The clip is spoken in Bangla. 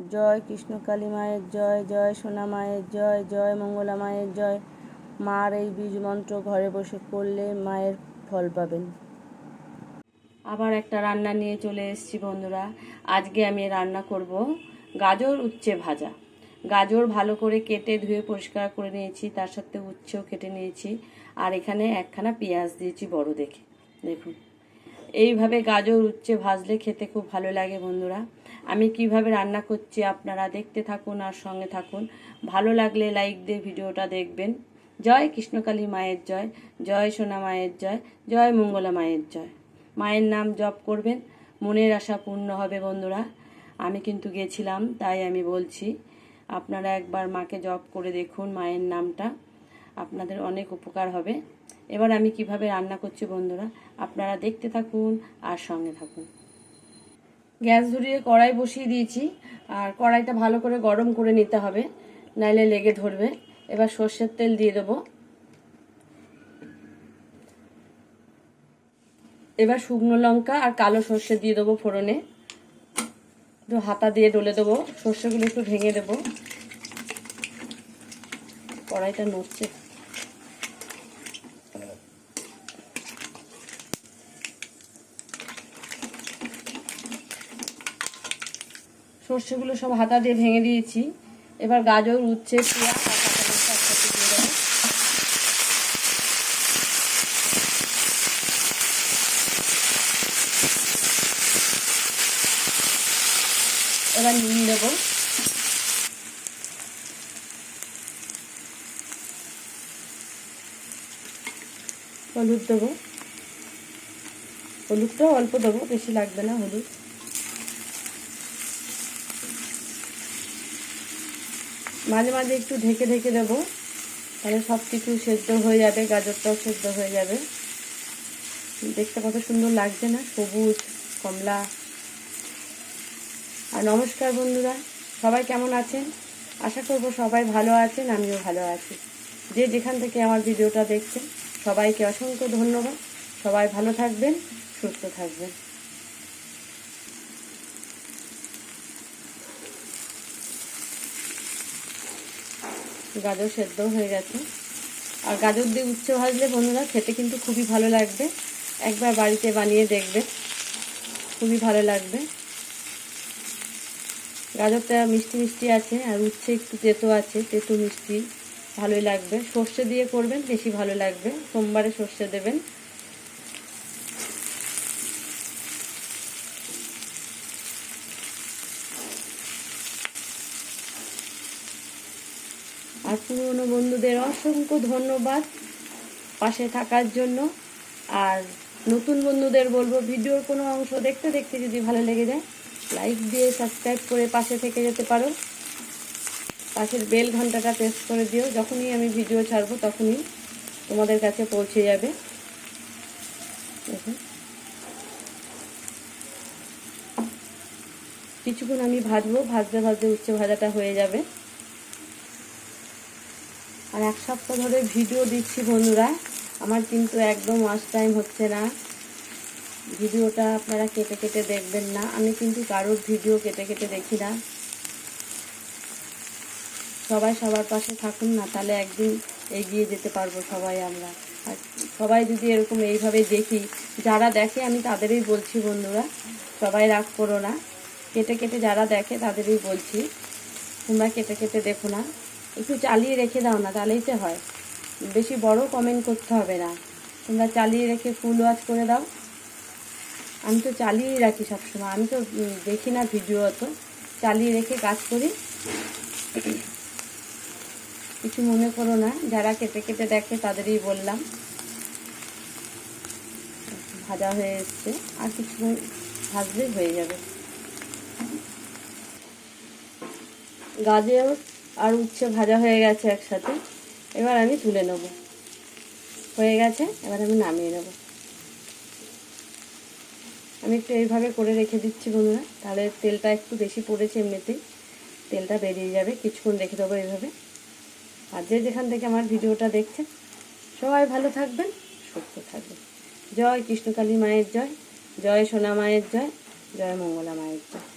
জয় কৃষ্ণকালী মায়ের জয় জয় সোনা মায়ের জয় জয় মঙ্গলা মায়ের জয়। মার এই বীজ মন্ত্র ঘরে বসে করলে মায়ের ফল পাবেন। আবার একটা রান্না নিয়ে চলে এসেছি বন্ধুরা। আজকে আমি রান্না করব গাজর উচ্ছে ভাজা। গাজর ভালো করে কেটে ধুয়ে পরিষ্কার করে নিয়েছি, তার সাথে উচ্ছেও কেটে নিয়েছি। আর এখানে একখানা পেঁয়াজ দিয়েছি বড় দেখে। দেখুন। এইভাবে গাজর উচ্ছে ভাজলে খেতে খুব ভালো লাগে বন্ধুরা। আমি কীভাবে রান্না করছি আপনারা দেখতে থাকুন আর সঙ্গে থাকুন। ভালো লাগলে লাইক দিয়ে ভিডিওটা দেখবেন। জয় কৃষ্ণকালী মায়ের জয় জয় সোনা মায়ের জয় জয় মঙ্গলা মায়ের জয়। মায়ের নাম জপ করবেন, মনের আশা পূর্ণ হবে বন্ধুরা। আমি কিন্তু গেছিলাম, তাই আমি বলছি, আপনারা একবার মাকে জপ করে দেখুন মায়ের নামটা। আপনাদের অনেক উপকার হবে। এবার আমি কীভাবে রান্না করছি বন্ধুরা, আপনারা দেখতে থাকুন আর সঙ্গে থাকুন। গ্যাস ধরিয়ে কড়াই বসিয়ে দিয়েছি। আর কড়াইটা ভালো করে গরম করে নিতে হবে, নাইলে লেগে ধরবে। এবার সর্ষের তেল দিয়ে দেবো। এবার শুকনো লঙ্কা আর কালো সর্ষে দিয়ে দেবো ফোড়নে। একটু হাতা দিয়ে ডলে দেবো। সর্ষেগুলো একটু ভেঙে দেবো। কড়াইটা নড়ছে। সর্ষেগুলো সব হাতা দিয়ে ভেঙে দিয়েছি। এবার গাজর, উচ্ছে এবার নুন দেবো। হলুদ দেবো। হলুদটাও অল্প দেবো, বেশি লাগবে না হলুদ। মাঝে মাঝে একটু ঢেকে ঢেকে দেবো। তাহলে সব কিছু সেদ্ধ হয়ে যাবে, গাজরটাও সেদ্ধ হয়ে যাবে। দেখতে কত সুন্দর লাগছে না, সবুজ, কমলা। আর নমস্কার বন্ধুরা, সবাই কেমন আছেন? আশা করব সবাই ভালো আছেন, আমিও ভালো আছি। যে যেখান থেকে আমার ভিডিওটা দেখছেন, সবাইকে অসংখ্য ধন্যবাদ। সবাই ভালো থাকবেন, সুস্থ থাকবেন। গাজর সেদ্ধ হয়ে গেছে। আর গাজর দিয়ে উচ্ছে ভাজলে বন্ধুরা খেতে কিন্তু খুবই ভালো লাগবে। একবার বাড়িতে বানিয়ে দেখবে। খুবই ভালো লাগবে। গাজরটা মিষ্টি মিষ্টি আছে আর উচ্ছে একটু তেতো আছে, তেতো মিষ্টি, ভালোই লাগবে। সর্ষে দিয়ে করবেন, বেশি ভালো লাগবে। সোমবারে সর্ষে দেবেন। আর পুরনো বন্ধুদের অসংখ্য ধন্যবাদ পাশে থাকার জন্য। আর নতুন বন্ধুদের বলব, ভিডিওর কোনো অংশ দেখতে দেখতে যদি ভালো লেগে যায় লাইক দিয়ে সাবস্ক্রাইব করে পাশে থেকে যেতে পারো। পাশের বেল ঘন্টাটা প্রেস করে দিও। যখনই আমি ভিডিও ছাড়বো তখনই তোমাদের কাছে পৌঁছে যাবে। কিছুক্ষণ আমি ভাজবো, ভাজতে ভাজতে উচ্ছে ভাজাটা হয়ে যাবে। আর এক সপ্তাহ ধরে ভিডিও দিচ্ছি বন্ধুরা। আমার কিন্তু একদম ওয়াচ টাইম হচ্ছে না। ভিডিওটা আপনারা কেটে কেটে দেখবেন না। আমি কিন্তু কারোর ভিডিও কেটে কেটে দেখি না। সবাই সবার পাশে থাকুন না, তাহলে একদিন এগিয়ে যেতে পারব সবাই আমরা। আর সবাই যদি এরকম এইভাবে দেখি, যারা দেখে আমি তাদেরই বলছি বন্ধুরা, সবাই রাগ করো না। কেটে কেটে যারা দেখে তাদেরই বলছি। তোমরা কেটে কেটে দেখো না। একটু চালিয়ে রেখে দাও না, তাহলেই তো হয়। বেশি বড় কমেন্ট করতে হবে না। তোমরা চালিয়ে রেখে ফুল ওয়াচ করে দাও। আমি তো চালিয়েই রাখি সবসময়। আমি তো দেখি না ভিডিও অত। চালিয়ে রেখে কাজ করি। কিছু মনে করো না। যারা কেটে কেটে দেখে তাদেরই বললাম। ভাজা হয়ে এসছে। আর কিছু ভাজলে হয়ে যাবে। গাজর আর উচ্ছে ভাজা হয়ে গেছে একসাথে, এবার আমি তুলে নেব। হয়ে গেছে, এবার আমি নামিয়ে নেব। আমি একটু এইভাবে করে রেখে দিচ্ছি বন্ধুরা, তাহলে তেলটা একটু বেশি পড়েছে এমনিতেই। তেলটা বেরিয়ে যাবে, কিছুক্ষণ রেখে দেবো এইভাবে। আর যে যেখান থেকে আমার ভিডিওটা দেখছেন, সবাই ভালো থাকবেন, সুস্থ থাকবেন। জয় কৃষ্ণকালী মায়ের জয় জয় সোনা মায়ের জয় জয় মঙ্গলা মায়ের জয়।